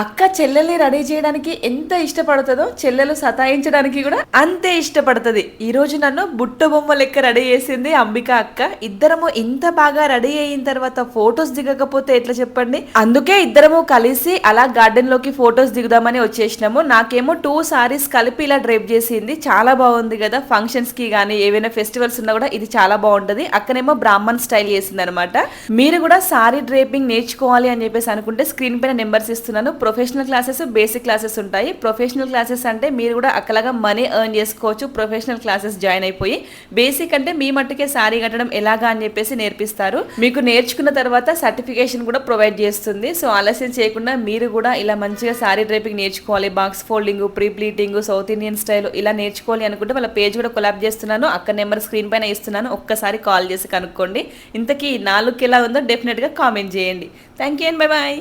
అక్క చెల్లెల్ని రెడీ చేయడానికి ఎంత ఇష్టపడుతుందో చెల్లెలు సతాయించడానికి కూడా అంతే ఇష్టపడుతుంది. ఈ రోజు నన్ను బుట్ట బొమ్మ లెక్క రెడీ చేసింది అంబిక అక్క. ఇద్దరము ఇంత బాగా రెడీ అయిన తర్వాత ఫొటోస్ దిగకపోతే ఎట్లా చెప్పండి? అందుకే ఇద్దరము కలిసి అలా గార్డెన్లోకి ఫొటోస్ దిగుదామని వచ్చేసినాము. నాకేమో టూ సారీస్ కలిపి ఇలా డ్రైప్ చేసింది. చాలా బాగుంది కదా ఫంక్షన్స్కి కానీ ఏవైనా ఫెస్టివల్స్ ఉన్నా కూడా ఇది చాలా బాగుంటది. అక్కనేమో బ్రాహ్మణ్ స్టైల్ చేసింది అనమాట మీరు కూడా సారీ డ్రేపింగ్ నేర్చుకోవాలి అని చెప్పేసి అనుకుంటే స్క్రీన్ పైన నెంబర్స్ ఇస్తున్నాను. ప్రొఫెషనల్ క్లాసెస్ బేసిక్ క్లాసెస్ ఉంటాయి. ప్రొఫెషనల్ క్లాసెస్ అంటే మీరు కూడా అక్కలాగా మనీ ఎర్న్ చేసుకోవచ్చు. ప్రొఫెషనల్ క్లాసెస్ జాయిన్ అయిపోయి బేసిక్ అంటే మీ మట్టుకే శారీ కట్టడం ఎలాగా అని చెప్పేసి నేర్పిస్తారు. మీకు నేర్చుకున్న తర్వాత సర్టిఫికేషన్ కూడా ప్రొవైడ్ చేస్తుంది. సో ఆలస్యం చేయకుండా మీరు కూడా ఇలా మంచిగా శారీ డ్రైపింగ్ నేర్చుకోవాలి. Box folding pre pleating south Indian style ఇలా నేర్చుకోవాలి అనుకుంటే వాళ్ళ పేజ్ కూడా కొలాబ్ చేస్తున్నాను. అక్క నెంబర్ స్క్రీన్ పైన ఇస్తున్నాను. ఒక్కసారి కాల్ చేసి కనుక్కోండి. ఇంతకీ నాలుగు ఎలా ఉందో డెఫినెట్గా కామెంట్ చేయండి. Thank you and bye bye